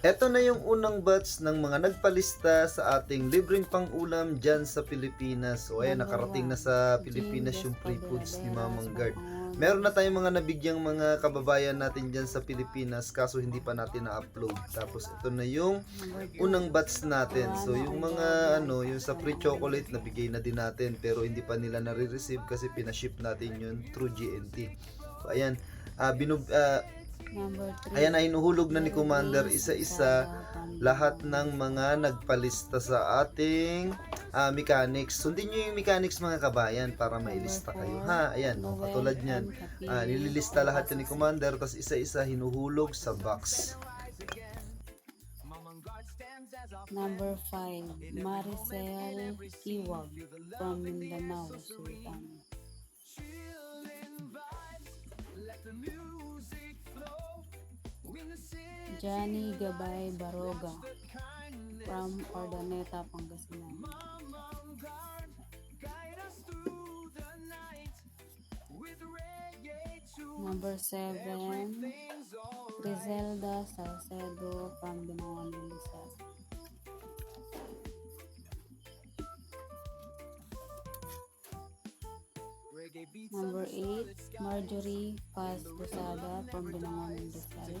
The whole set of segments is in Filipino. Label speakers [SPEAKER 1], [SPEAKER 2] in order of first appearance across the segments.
[SPEAKER 1] Ito na yung unang batch ng mga nagpalista sa ating libreng pang-ulam dyan sa Pilipinas. O ayan, nakarating na sa Pilipinas yung free foods ni Mamang Guard. Meron na tayong mga nabigyang mga kababayan natin dyan sa Pilipinas kaso hindi pa natin na-upload. Tapos ito na yung unang batch natin. So yung mga ano, yung sa free chocolate nabigay na din natin pero hindi pa nila nare-receive kasi pinaship natin yun through GNT. So ayan, ah binub
[SPEAKER 2] 3.
[SPEAKER 1] Ayan na hinuhulog na ni Commander isa-isa lahat ng mga nagpalista sa ating ah, mechanics. Sundin nyo yung mechanics mga kabayan para mailista kayo. Ha, ayan, oh, katulad niyan. Ah, nililista lahat ni Commander tapos isa-isa hinuhulog sa box.
[SPEAKER 2] Number 5. Maricel Iwag from Mindanao, Sultan. Johnny Gabay Baroga from Ordaneta, Pangasinan. Number 7. Griselda Salcedo from Binangon, Rizal. Number 8. Marjorie Paz Posada from Binangon, Rizal.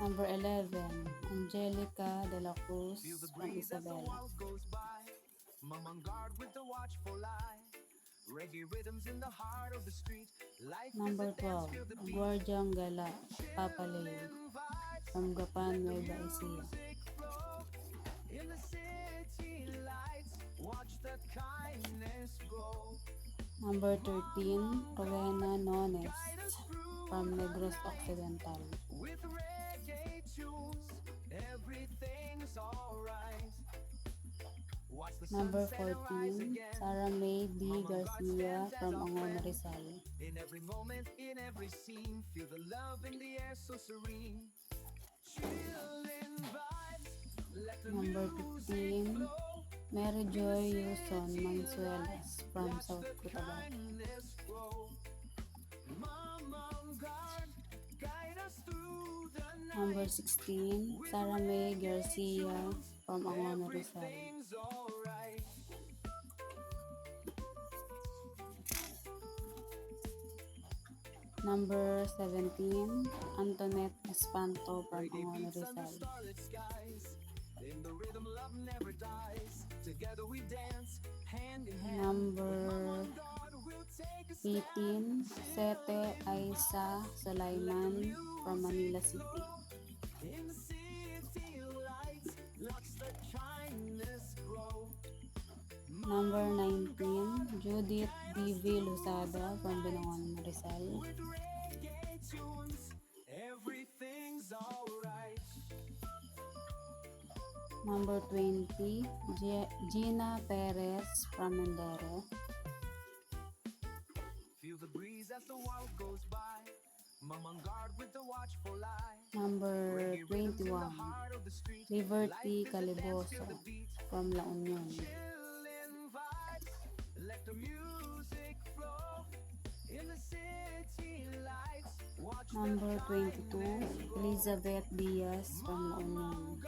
[SPEAKER 2] Number 11. Angelica De La Cruz from Isabela. Number 12. Guardian Gala Papaleo from Gapan, Nueva Ecija. Number 13. Rowena Nones from Negros Occidental. Number 14. Sarah May D. Garcia from Angon Rizal.
[SPEAKER 3] In every moment, in every scene, feel the love in the air so serene. Chilling vibes,
[SPEAKER 2] Number 15. Mary Joy Yuson Mansuelas from South Cotabato.
[SPEAKER 3] Kindness grow. Mama God, guide us through the night.
[SPEAKER 2] Number 16. Sarah May Garcia from Angon Rizal.
[SPEAKER 3] Everything's alright.
[SPEAKER 2] Number 17. Antoinette Espanto from Angon
[SPEAKER 3] Beats under
[SPEAKER 2] Rizal.
[SPEAKER 3] starlit skies. In the rhythm, love never dies. Together we dance, hand in hand.
[SPEAKER 2] 18. Sete Aisa Sulaiman from Manila City. Number 19. Judith D.V. Lusada from Binangon, Rizal. Number 20. G- Gina Perez from Mindoro.
[SPEAKER 3] Feel the breeze as the world goes by. Mom on guard with the watchful eye.
[SPEAKER 2] Number
[SPEAKER 3] Reggae rhythms in the
[SPEAKER 2] 21.
[SPEAKER 3] heart of the street.
[SPEAKER 2] Liberty
[SPEAKER 3] Life is a dance, feel
[SPEAKER 2] Caliboso
[SPEAKER 3] the beat.
[SPEAKER 2] from La Union.
[SPEAKER 3] Let the music flow. In the city lights,
[SPEAKER 2] Number 22. Elizabeth Diaz from La Union.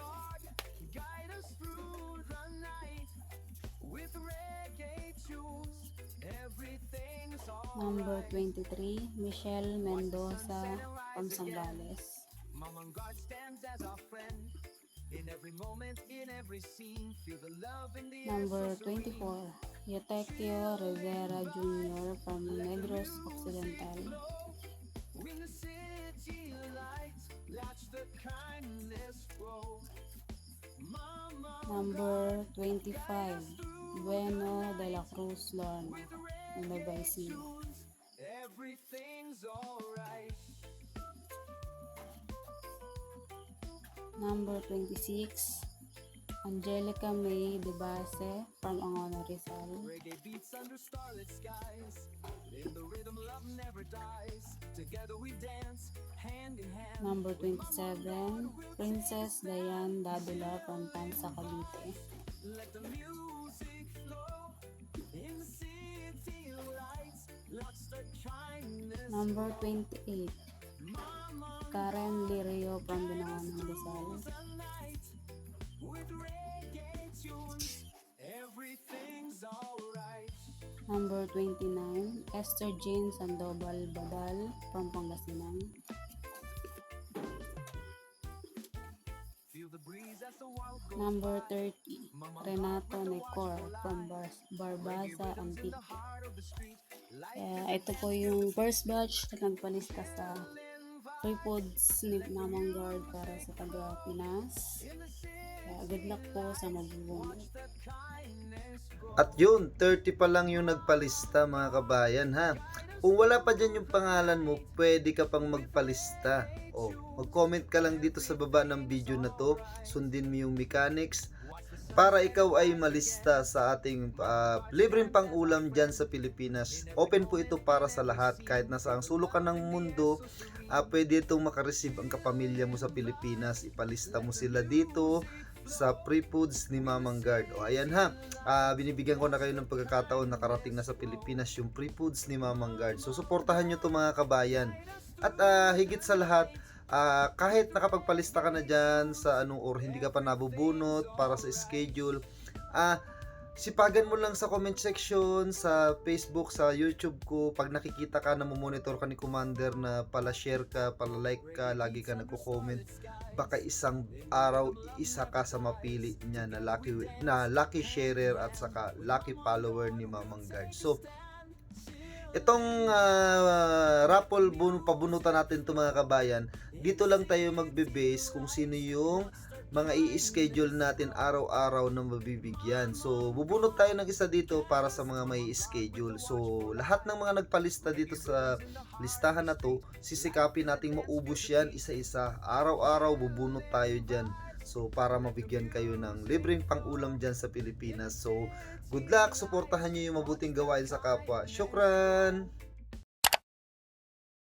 [SPEAKER 2] Number 23. Michelle Mendoza.
[SPEAKER 3] Mom on guard stands as our friend. In every moment, in every scene, feel the love in the.
[SPEAKER 2] Number
[SPEAKER 3] so serene.
[SPEAKER 2] 24. Eutecchio Rivera Jr. from Negros Occidental.
[SPEAKER 3] In the city lights, watch the kindness. Mama,
[SPEAKER 2] Number 25. Bueno de la Cruz Lorna.
[SPEAKER 3] Tunes, everything's alright.
[SPEAKER 2] Number 26, Angelica May De Base from Angono Rizal.
[SPEAKER 3] Reggae beats under starlit skies. In the rhythm, love never dies. Together we dance, hand in hand.
[SPEAKER 2] Number 27, Princess Diane Dadula from Tansa, Cavite.
[SPEAKER 3] Let the music flow. In the city
[SPEAKER 2] Number 28, Karen Lirio from
[SPEAKER 3] tunes, everything's alright.
[SPEAKER 2] Number 29, Esther Jean Sandoval Badal from Pangasinan. Number 30, Renato Necor from Bar- Barbasa, Antique. Kaya ito po yung first batch na nagpalista sa free foods ni Mamang Guard para sa taga Pinas. Kaya good luck po sa magbubunot.
[SPEAKER 1] At yun, 30 pa lang yung nagpalista mga kabayan ha. Kung wala pa dyan yung pangalan mo, pwede ka pang magpalista. O, mag-comment ka lang dito sa baba ng video na to. Sundin mo yung mechanics para ikaw ay malista sa ating ah, libreng pang-ulam dyan sa Pilipinas. Open po ito para sa lahat. Kahit nasa ang sulok ka ng mundo, ah, pwede itong makareceive ang kapamilya mo sa Pilipinas. Ipalista mo sila dito sa pre-foods ni Mamang Guard. O ayan ha, Ah, binibigyan ko na kayo ng pagkakataon nakarating na sa Pilipinas yung pre-foods ni Mamang Guard. So suportahan nyo to mga kabayan. At ah, higit sa lahat, ah, kahit nakapagpalista ka na dyan sa ano or hindi ka pa nabubunot para sa schedule, ah, sipagan mo lang sa comment section, sa Facebook, sa YouTube ko, pag nakikita ka na monitor ka ni Commander na pala share ka, pala like ka, lagi ka nagko-comment, baka isang araw isa ka sa mapili niya na lucky na lucky sharer at saka lucky follower ni Mamang Guard. So itong ah, raffle bun pabunutan natin to mga kabayan, dito lang tayo magbe-base kung sino yung mga i-schedule natin araw-araw na mabibigyan. So, bubunot tayo ng isa dito para sa mga may schedule. So, lahat ng mga nagpalista dito sa listahan na to, sisikapin nating maubos yan isa-isa. Araw-araw bubunot tayo dyan. So, para mabigyan kayo ng libreng pang-ulam dyan sa Pilipinas. So, good luck, suportahan nyo yung mabuting gawain sa kapwa. Syukran!